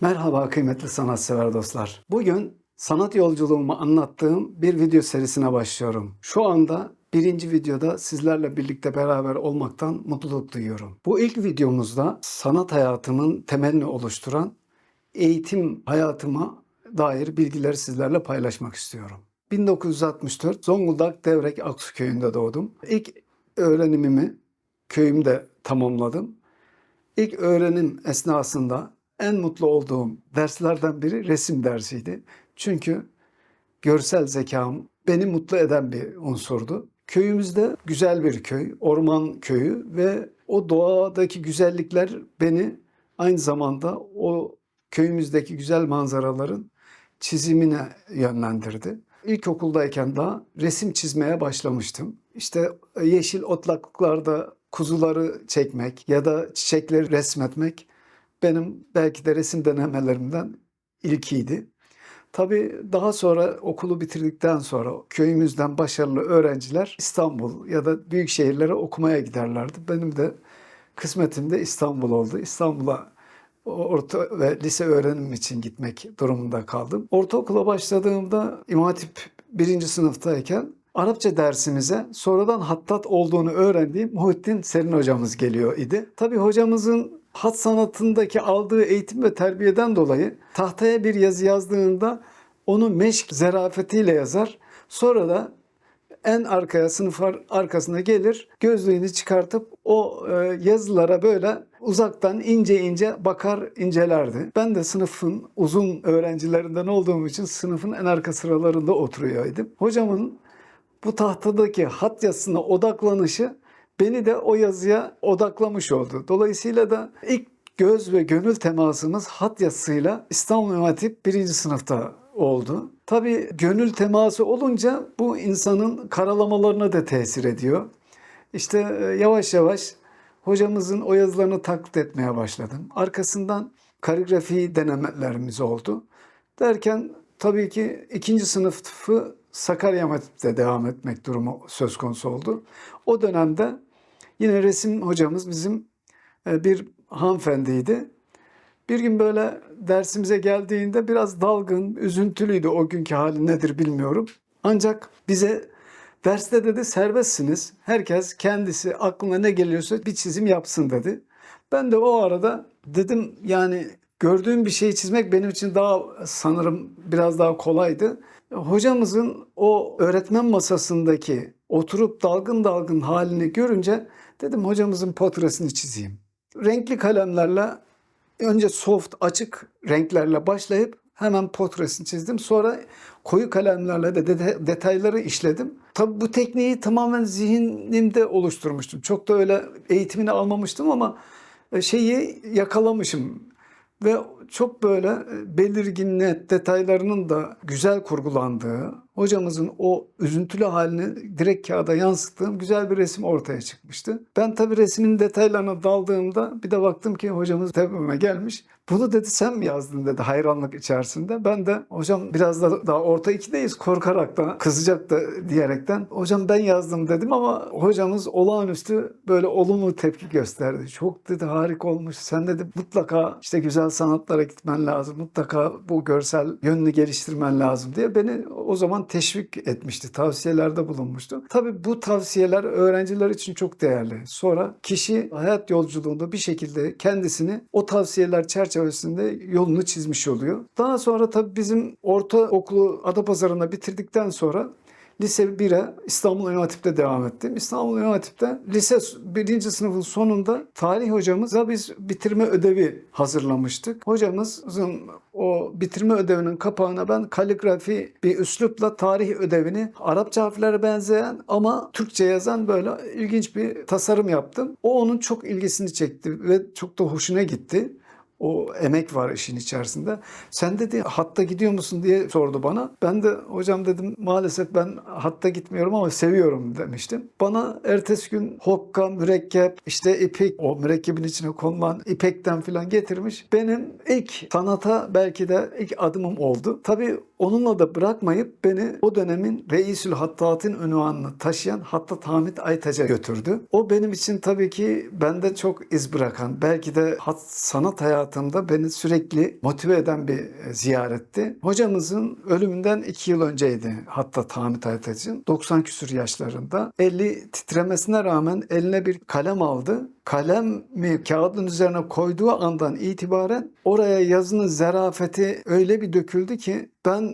Merhaba kıymetli sanatsever dostlar. Bugün sanat yolculuğumu anlattığım bir video serisine başlıyorum. Şu anda birinci videoda sizlerle birlikte beraber olmaktan mutluluk duyuyorum. Bu ilk videomuzda sanat hayatımın temelini oluşturan eğitim hayatıma dair bilgileri sizlerle paylaşmak istiyorum. 1964 Zonguldak Devrek Aksu köyünde doğdum. İlk öğrenimimi köyümde tamamladım. İlk öğrenim esnasında en mutlu olduğum derslerden biri resim dersiydi. Çünkü görsel zekam beni mutlu eden bir unsurdu. Köyümüzde güzel bir köy, orman köyü ve o doğadaki güzellikler beni aynı zamanda o köyümüzdeki güzel manzaraların çizimine yönlendirdi. İlkokuldayken daha resim çizmeye başlamıştım. İşte yeşil otlaklıklarda kuzuları çekmek ya da çiçekleri resmetmek benim belki de resim denemelerimden ilkiydi. Tabii daha sonra okulu bitirdikten sonra köyümüzden başarılı öğrenciler İstanbul ya da büyük şehirlere okumaya giderlerdi. Benim de kısmetim de İstanbul oldu. İstanbul'a orta ve lise öğrenim için gitmek durumunda kaldım. Ortaokula başladığımda İmam birinci sınıftayken Arapça dersimize sonradan hattat olduğunu öğrendiğim Muhittin Serin hocamız geliyor idi. Tabii hocamızın hat sanatındaki aldığı eğitim ve terbiyeden dolayı tahtaya bir yazı yazdığında onu meşk zerafetiyle yazar. Sonra da en arkaya sınıf ar- arkasına gelir gözlüğünü çıkartıp o e, yazılara böyle uzaktan ince ince bakar incelerdi. Ben de sınıfın uzun öğrencilerinden olduğum için sınıfın en arka sıralarında oturuyorydum. Hocamın bu tahtadaki hat yazısına odaklanışı beni de o yazıya odaklamış oldu. Dolayısıyla da ilk göz ve gönül temasımız hat yazısıyla İstanbul Hatip birinci sınıfta oldu. Tabii gönül teması olunca bu insanın karalamalarına da tesir ediyor. İşte e, yavaş yavaş hocamızın o yazılarını taklit etmeye başladım. Arkasından kaligrafi denemelerimiz oldu. Derken tabii ki ikinci sınıfı Sakarya Matip'te devam etmek durumu söz konusu oldu. O dönemde yine resim hocamız bizim e, bir hanımefendiydi. Bir gün böyle dersimize geldiğinde biraz dalgın, üzüntülüydü o günkü hali nedir bilmiyorum. Ancak bize derste dedi serbestsiniz. Herkes kendisi aklına ne geliyorsa bir çizim yapsın dedi. Ben de o arada dedim yani gördüğüm bir şeyi çizmek benim için daha sanırım biraz daha kolaydı. Hocamızın o öğretmen masasındaki oturup dalgın dalgın halini görünce dedim hocamızın portresini çizeyim. Renkli kalemlerle önce soft açık renklerle başlayıp hemen portresini çizdim. Sonra koyu kalemlerle de deta- detayları işledim. Tabii bu tekniği tamamen zihnimde oluşturmuştum. Çok da öyle eğitimini almamıştım ama e, şeyi yakalamışım ve çok böyle e, belirgin net detaylarının da güzel kurgulandığı, hocamızın o üzüntülü halini direkt kağıda yansıttığım güzel bir resim ortaya çıkmıştı. Ben tabii resmin detaylarına daldığımda bir de baktım ki hocamız tepeme gelmiş. Bunu dedi sen mi yazdın dedi hayranlık içerisinde. Ben de hocam biraz da daha orta ikideyiz korkarak da kızacak da diyerekten hocam ben yazdım dedim ama hocamız olağanüstü böyle olumlu tepki gösterdi. Çok dedi harika olmuş. Sen dedi mutlaka işte güzel sanatlara gitmen lazım. Mutlaka bu görsel yönünü geliştirmen lazım diye beni o zaman teşvik etmişti. Tavsiyelerde bulunmuştu. Tabii bu tavsiyeler öğrenciler için çok değerli. Sonra kişi hayat yolculuğunda bir şekilde kendisini o tavsiyeler çerçevesinde yolunu çizmiş oluyor. Daha sonra tabii bizim ortaokulu Adapazarı'nda bitirdikten sonra Lise 1'e İstanbul Hatip'te devam ettim. İstanbul Hatip'te lise 1. sınıfın sonunda tarih hocamıza biz bitirme ödevi hazırlamıştık. Hocamızın o bitirme ödevinin kapağına ben kaligrafi bir üslupla tarih ödevini Arapça harflere benzeyen ama Türkçe yazan böyle ilginç bir tasarım yaptım. O onun çok ilgisini çekti ve çok da hoşuna gitti. O emek var işin içerisinde. Sen dedi hatta gidiyor musun diye sordu bana. Ben de hocam dedim maalesef ben hatta gitmiyorum ama seviyorum demiştim. Bana ertesi gün hokka, mürekkep, işte ipek, o mürekkebin içine konulan ipekten falan getirmiş. Benim ilk sanata belki de ilk adımım oldu. Tabii onunla da bırakmayıp beni o dönemin Reisül Hattat'ın ünvanını taşıyan Hattat Hamit Aytaç'a götürdü. O benim için tabii ki bende çok iz bırakan, belki de hat, sanat hayatımda beni sürekli motive eden bir e, ziyaretti. Hocamızın ölümünden iki yıl önceydi Hattat Hamit Aytaç'ın. 90 küsur yaşlarında. Eli titremesine rağmen eline bir kalem aldı kalemi kağıdın üzerine koyduğu andan itibaren oraya yazının zarafeti öyle bir döküldü ki ben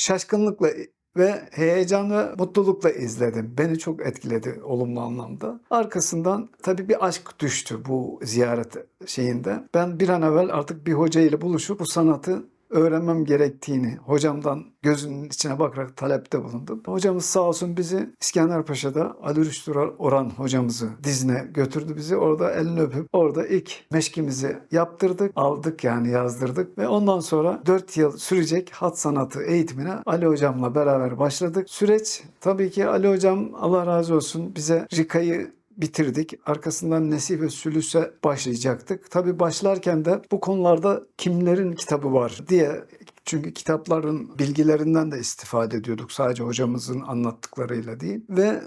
şaşkınlıkla ve heyecan ve mutlulukla izledim. Beni çok etkiledi olumlu anlamda. Arkasından tabii bir aşk düştü bu ziyaret şeyinde. Ben bir an evvel artık bir hoca ile buluşup bu sanatı öğrenmem gerektiğini hocamdan gözünün içine bakarak talepte bulundum. Hocamız sağ olsun bizi İskenderpaşa'da Ali Rüştü Orhan hocamızı dizine götürdü bizi. Orada elini öpüp orada ilk meşkimizi yaptırdık. Aldık yani yazdırdık ve ondan sonra 4 yıl sürecek hat sanatı eğitimine Ali hocamla beraber başladık. Süreç tabii ki Ali hocam Allah razı olsun bize Rika'yı bitirdik. Arkasından Nesih ve Sülüs'e başlayacaktık. Tabii başlarken de bu konularda kimlerin kitabı var diye çünkü kitapların bilgilerinden de istifade ediyorduk. Sadece hocamızın anlattıklarıyla değil. Ve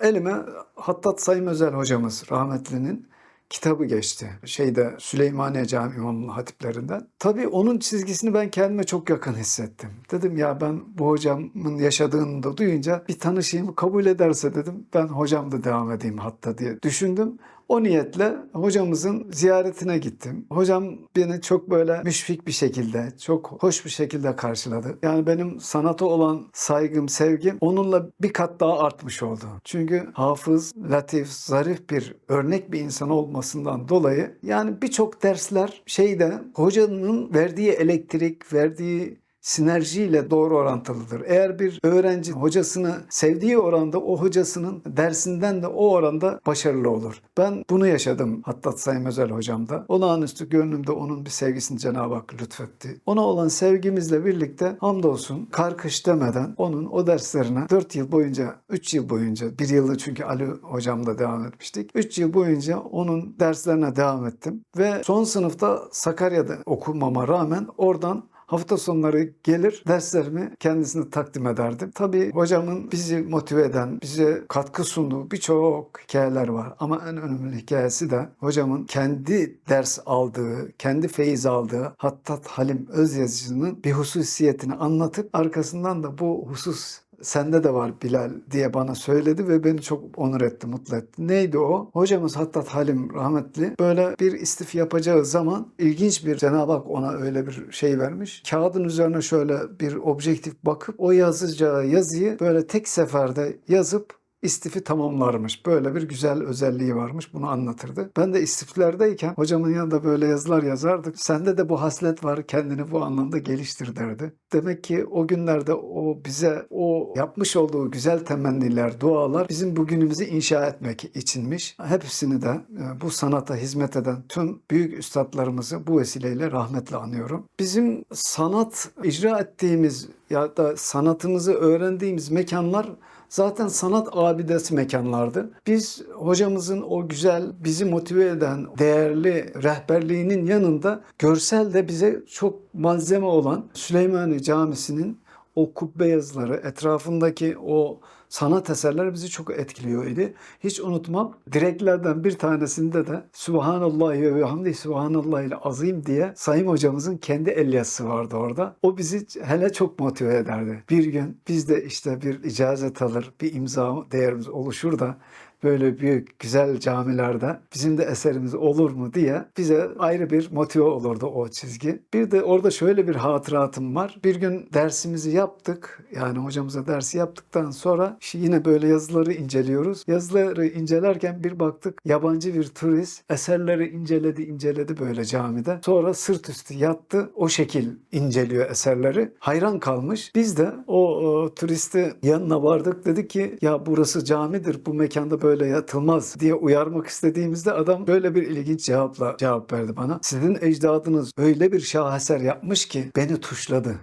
elime Hattat Sayın Özel hocamız rahmetlinin kitabı geçti. Şeyde Süleymaniye Cami İmamlı Hatiplerinden. Tabii onun çizgisini ben kendime çok yakın hissettim. Dedim ya ben bu hocamın yaşadığını da duyunca bir tanışayım kabul ederse dedim ben hocam da devam edeyim hatta diye düşündüm. O niyetle hocamızın ziyaretine gittim. Hocam beni çok böyle müşfik bir şekilde, çok hoş bir şekilde karşıladı. Yani benim sanata olan saygım, sevgim onunla bir kat daha artmış oldu. Çünkü hafız, latif, zarif bir örnek bir insan olmasından dolayı yani birçok dersler şeyde hocanın verdiği elektrik, verdiği sinerjiyle doğru orantılıdır. Eğer bir öğrenci hocasını sevdiği oranda o hocasının dersinden de o oranda başarılı olur. Ben bunu yaşadım Hattat Sayın Özel hocamda. Olağanüstü gönlümde onun bir sevgisini Cenab-ı Hak lütfetti. Ona olan sevgimizle birlikte hamdolsun karkış demeden onun o derslerine 4 yıl boyunca, 3 yıl boyunca, bir yılı çünkü Ali hocamla devam etmiştik. 3 yıl boyunca onun derslerine devam ettim. Ve son sınıfta Sakarya'da okumama rağmen oradan Hafta sonları gelir derslerimi kendisine takdim ederdim. Tabii hocamın bizi motive eden, bize katkı sunduğu birçok hikayeler var. Ama en önemli hikayesi de hocamın kendi ders aldığı, kendi feyiz aldığı Hattat Halim Özyazıcı'nın bir hususiyetini anlatıp arkasından da bu husus sende de var Bilal diye bana söyledi ve beni çok onur etti, mutlu etti. Neydi o? Hocamız Hattat Halim rahmetli böyle bir istif yapacağı zaman ilginç bir Cenab-ı Hak ona öyle bir şey vermiş. Kağıdın üzerine şöyle bir objektif bakıp o yazacağı yazıyı böyle tek seferde yazıp istifi tamamlarmış. Böyle bir güzel özelliği varmış. Bunu anlatırdı. Ben de istiflerdeyken hocamın yanında böyle yazılar yazardık. Sende de bu haslet var. Kendini bu anlamda geliştir derdi. Demek ki o günlerde o bize o yapmış olduğu güzel temenniler, dualar bizim bugünümüzü inşa etmek içinmiş. Hepsini de e, bu sanata hizmet eden tüm büyük üstadlarımızı bu vesileyle rahmetle anıyorum. Bizim sanat icra ettiğimiz ya da sanatımızı öğrendiğimiz mekanlar zaten sanat abidesi mekanlardı. Biz hocamızın o güzel, bizi motive eden değerli rehberliğinin yanında görsel de bize çok malzeme olan Süleymaniye Camisi'nin o kubbe yazıları, etrafındaki o sanat eserleri bizi çok etkiliyor idi. Hiç unutmam direklerden bir tanesinde de Subhanallah ve hamdi Subhanallah ile azim diye Sayın hocamızın kendi el yazısı vardı orada. O bizi hele çok motive ederdi. Bir gün biz de işte bir icazet alır, bir imza değerimiz oluşur da böyle büyük güzel camilerde bizim de eserimiz olur mu diye bize ayrı bir motive olurdu o çizgi. Bir de orada şöyle bir hatıratım var. Bir gün dersimizi yaptık. Yani hocamıza dersi yaptıktan sonra işte yine böyle yazıları inceliyoruz. Yazıları incelerken bir baktık yabancı bir turist eserleri inceledi inceledi böyle camide. Sonra sırt üstü yattı. O şekil inceliyor eserleri. Hayran kalmış. Biz de o, o turisti yanına vardık. Dedik ki ya burası camidir. Bu mekanda böyle yatılmaz diye uyarmak istediğimizde adam böyle bir ilginç cevapla cevap verdi bana. Sizin ecdadınız öyle bir şaheser yapmış ki beni tuşladı.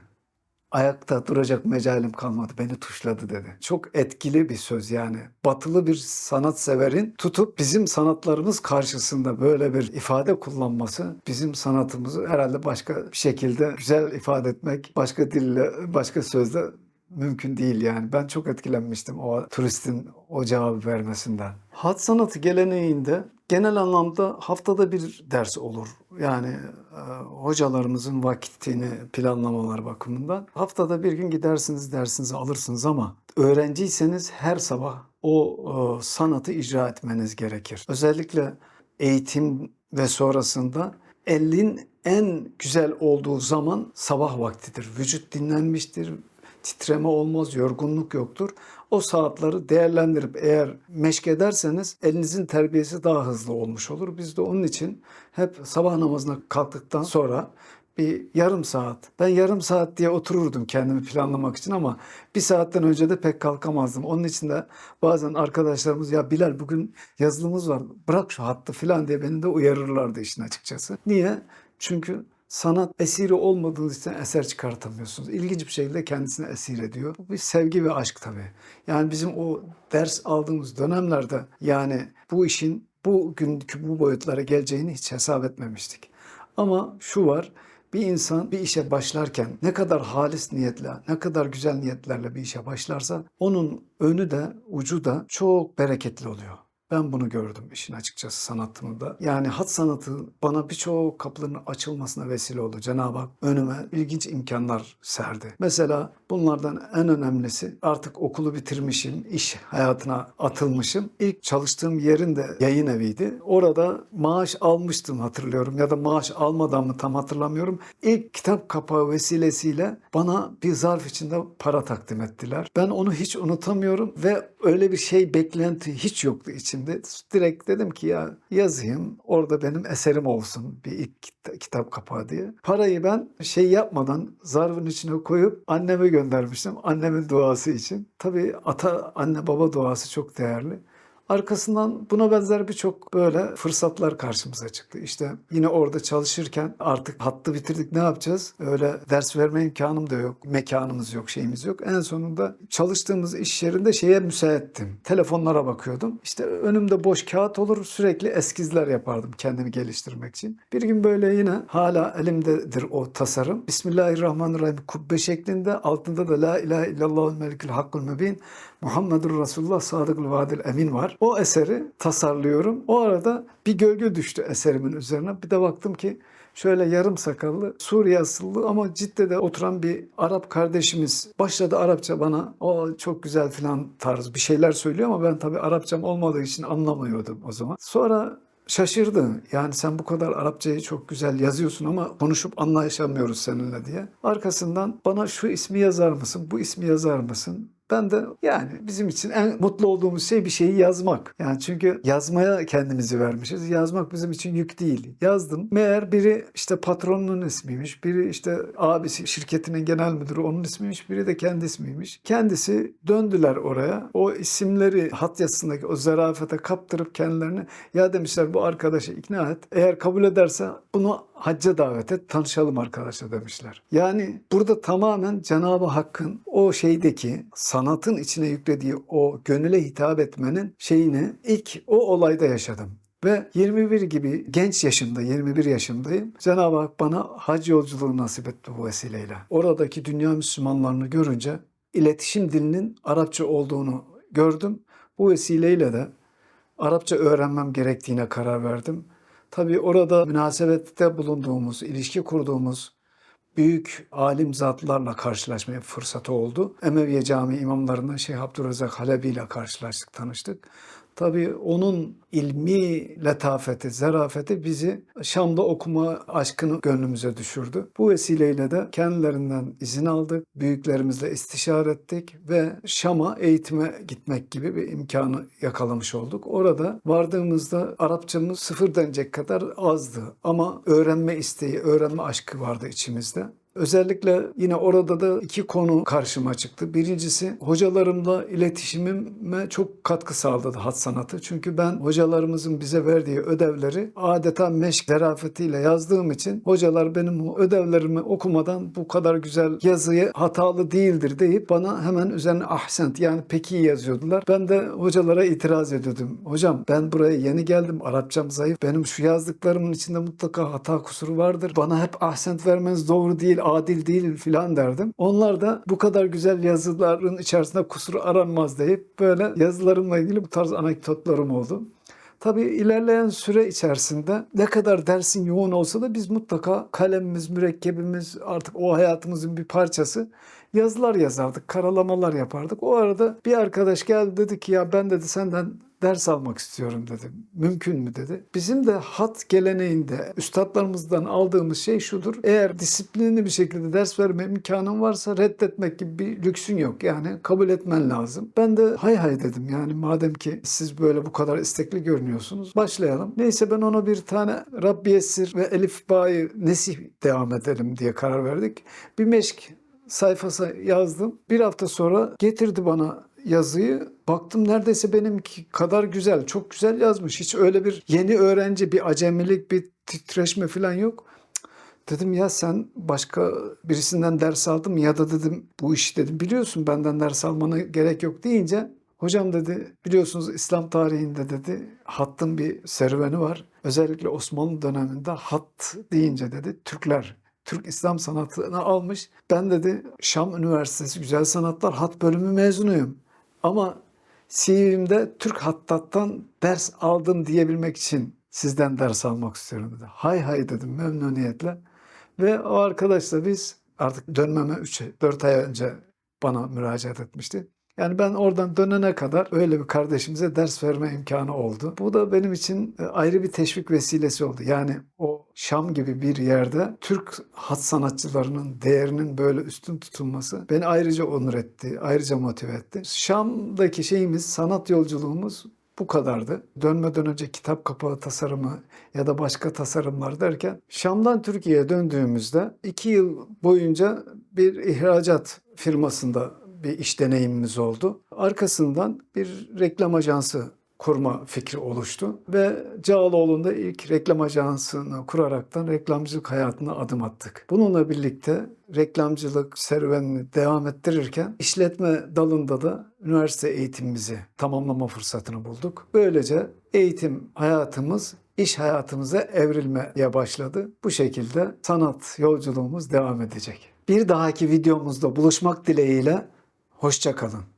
ayakta duracak mecalim kalmadı. Beni tuşladı dedi. Çok etkili bir söz yani. Batılı bir sanatseverin tutup bizim sanatlarımız karşısında böyle bir ifade kullanması bizim sanatımızı herhalde başka bir şekilde güzel ifade etmek başka dille başka sözle mümkün değil yani. Ben çok etkilenmiştim o turistin o cevabı vermesinden. Hat sanatı geleneğinde genel anlamda haftada bir ders olur. Yani e, hocalarımızın vakitini planlamalar bakımından. Haftada bir gün gidersiniz dersinizi alırsınız ama öğrenciyseniz her sabah o e, sanatı icra etmeniz gerekir. Özellikle eğitim ve sonrasında elin en güzel olduğu zaman sabah vaktidir. Vücut dinlenmiştir, titreme olmaz, yorgunluk yoktur. O saatleri değerlendirip eğer meşk ederseniz elinizin terbiyesi daha hızlı olmuş olur. Biz de onun için hep sabah namazına kalktıktan sonra bir yarım saat. Ben yarım saat diye otururdum kendimi planlamak için ama bir saatten önce de pek kalkamazdım. Onun için de bazen arkadaşlarımız ya Bilal bugün yazılımız var bırak şu hattı falan diye beni de uyarırlardı işin açıkçası. Niye? Çünkü sanat esiri olmadığınız için eser çıkartamıyorsunuz. İlginç bir şekilde kendisine esir ediyor. Bu bir sevgi ve aşk tabii. Yani bizim o ders aldığımız dönemlerde yani bu işin bugünkü bu boyutlara geleceğini hiç hesap etmemiştik. Ama şu var, bir insan bir işe başlarken ne kadar halis niyetle, ne kadar güzel niyetlerle bir işe başlarsa onun önü de ucu da çok bereketli oluyor. Ben bunu gördüm işin açıkçası sanatımda. Yani hat sanatı bana birçok kapıların açılmasına vesile oldu. Cenab-ı Hak önüme ilginç imkanlar serdi. Mesela bunlardan en önemlisi artık okulu bitirmişim, iş hayatına atılmışım. İlk çalıştığım yerin de yayın eviydi. Orada maaş almıştım hatırlıyorum ya da maaş almadan mı tam hatırlamıyorum. İlk kitap kapağı vesilesiyle bana bir zarf içinde para takdim ettiler. Ben onu hiç unutamıyorum ve öyle bir şey beklenti hiç yoktu içimde. Direkt dedim ki ya yazayım orada benim eserim olsun bir ilk kita- kitap kapağı diye. Parayı ben şey yapmadan zarfın içine koyup anneme göndermiştim. Annemin duası için. Tabii ata anne baba duası çok değerli. Arkasından buna benzer birçok böyle fırsatlar karşımıza çıktı. İşte yine orada çalışırken artık hattı bitirdik ne yapacağız? Öyle ders verme imkanım da yok. Mekanımız yok, şeyimiz yok. En sonunda çalıştığımız iş yerinde şeye müsaittim. Telefonlara bakıyordum. İşte önümde boş kağıt olur sürekli eskizler yapardım kendimi geliştirmek için. Bir gün böyle yine hala elimdedir o tasarım. Bismillahirrahmanirrahim kubbe şeklinde altında da La ilahe illallah melikül hakkul mübin Muhammedur Resulullah sadıkul vadil emin var. O eseri tasarlıyorum. O arada bir gölge düştü eserimin üzerine. Bir de baktım ki şöyle yarım sakallı Suriye asıllı ama Cidde'de oturan bir Arap kardeşimiz başladı Arapça bana o çok güzel filan tarz bir şeyler söylüyor ama ben tabii Arapçam olmadığı için anlamıyordum o zaman. Sonra şaşırdı. Yani sen bu kadar Arapçayı çok güzel yazıyorsun ama konuşup anlaşamıyoruz seninle diye. Arkasından bana şu ismi yazar mısın, bu ismi yazar mısın? Ben de yani bizim için en mutlu olduğumuz şey bir şeyi yazmak. Yani çünkü yazmaya kendimizi vermişiz. Yazmak bizim için yük değil. Yazdım. Meğer biri işte patronunun ismiymiş. Biri işte abisi şirketinin genel müdürü onun ismiymiş. Biri de kendi ismiymiş. Kendisi döndüler oraya. O isimleri hat yazısındaki o zarafete kaptırıp kendilerini ya demişler bu arkadaşı ikna et. Eğer kabul ederse bunu hacca davet et. Tanışalım arkadaşlar demişler. Yani burada tamamen Cenab-ı Hakk'ın o şeydeki sanatın içine yüklediği o gönüle hitap etmenin şeyini ilk o olayda yaşadım. Ve 21 gibi genç yaşımda, 21 yaşındayım. Cenab-ı Hak bana hac yolculuğu nasip etti bu vesileyle. Oradaki dünya Müslümanlarını görünce iletişim dilinin Arapça olduğunu gördüm. Bu vesileyle de Arapça öğrenmem gerektiğine karar verdim. Tabii orada münasebette bulunduğumuz, ilişki kurduğumuz büyük alim zatlarla karşılaşmaya fırsatı oldu. Emeviye Camii imamlarından Şeyh Abdurrazak Halebi ile karşılaştık, tanıştık. Tabii onun ilmi letafeti, zarafeti bizi Şam'da okuma aşkını gönlümüze düşürdü. Bu vesileyle de kendilerinden izin aldık, büyüklerimizle istişare ettik ve Şam'a eğitime gitmek gibi bir imkanı yakalamış olduk. Orada vardığımızda Arapçamız sıfır denecek kadar azdı ama öğrenme isteği, öğrenme aşkı vardı içimizde. Özellikle yine orada da iki konu karşıma çıktı. Birincisi hocalarımla iletişimime çok katkı sağladı hat sanatı. Çünkü ben hocalarımızın bize verdiği ödevleri adeta meşk zarafetiyle yazdığım için hocalar benim o ödevlerimi okumadan bu kadar güzel yazıyı hatalı değildir deyip bana hemen üzerine ahsent yani peki yazıyordular. Ben de hocalara itiraz ediyordum. Hocam ben buraya yeni geldim. Arapçam zayıf. Benim şu yazdıklarımın içinde mutlaka hata kusuru vardır. Bana hep ahsent vermeniz doğru değil, adil değil filan derdim. Onlar da bu kadar güzel yazıların içerisinde kusuru aranmaz deyip böyle yazılarımla ilgili bu tarz anekdotlarım oldu. Tabii ilerleyen süre içerisinde ne kadar dersin yoğun olsa da biz mutlaka kalemimiz, mürekkebimiz artık o hayatımızın bir parçası yazılar yazardık, karalamalar yapardık. O arada bir arkadaş geldi dedi ki ya ben dedi senden ders almak istiyorum dedi. Mümkün mü dedi. Bizim de hat geleneğinde üstadlarımızdan aldığımız şey şudur. Eğer disiplinli bir şekilde ders verme imkanın varsa reddetmek gibi bir lüksün yok. Yani kabul etmen lazım. Ben de hay hay dedim yani madem ki siz böyle bu kadar istekli görünüyorsunuz başlayalım. Neyse ben ona bir tane Rabbi Yessir ve Elif Bayi Nesih devam edelim diye karar verdik. Bir meşk sayfası yazdım. Bir hafta sonra getirdi bana yazıyı. Baktım neredeyse benimki kadar güzel. Çok güzel yazmış. Hiç öyle bir yeni öğrenci, bir acemilik, bir titreşme falan yok. Dedim ya sen başka birisinden ders aldın mı ya da dedim bu işi dedim biliyorsun benden ders almana gerek yok deyince hocam dedi biliyorsunuz İslam tarihinde dedi hattın bir serüveni var. Özellikle Osmanlı döneminde hat deyince dedi Türkler Türk İslam sanatını almış. Ben dedi Şam Üniversitesi Güzel Sanatlar Hat bölümü mezunuyum. Ama CV'mde Türk Hattat'tan ders aldım diyebilmek için sizden ders almak istiyorum dedi. Hay hay dedim memnuniyetle. Ve o arkadaşla biz artık dönmeme 3-4 ay önce bana müracaat etmişti. Yani ben oradan dönene kadar öyle bir kardeşimize ders verme imkanı oldu. Bu da benim için e, ayrı bir teşvik vesilesi oldu. Yani o Şam gibi bir yerde Türk hat sanatçılarının değerinin böyle üstün tutulması beni ayrıca onur etti, ayrıca motive etti. Şam'daki şeyimiz, sanat yolculuğumuz bu kadardı. Dönmeden önce kitap kapağı tasarımı ya da başka tasarımlar derken Şam'dan Türkiye'ye döndüğümüzde iki yıl boyunca bir ihracat firmasında bir iş deneyimimiz oldu. Arkasından bir reklam ajansı kurma fikri oluştu ve Cağaloğlu'nda ilk reklam ajansını kuraraktan reklamcılık hayatına adım attık. Bununla birlikte reklamcılık serüvenini devam ettirirken işletme dalında da üniversite eğitimimizi tamamlama fırsatını bulduk. Böylece eğitim hayatımız iş hayatımıza evrilmeye başladı. Bu şekilde sanat yolculuğumuz devam edecek. Bir dahaki videomuzda buluşmak dileğiyle hoşça kalın.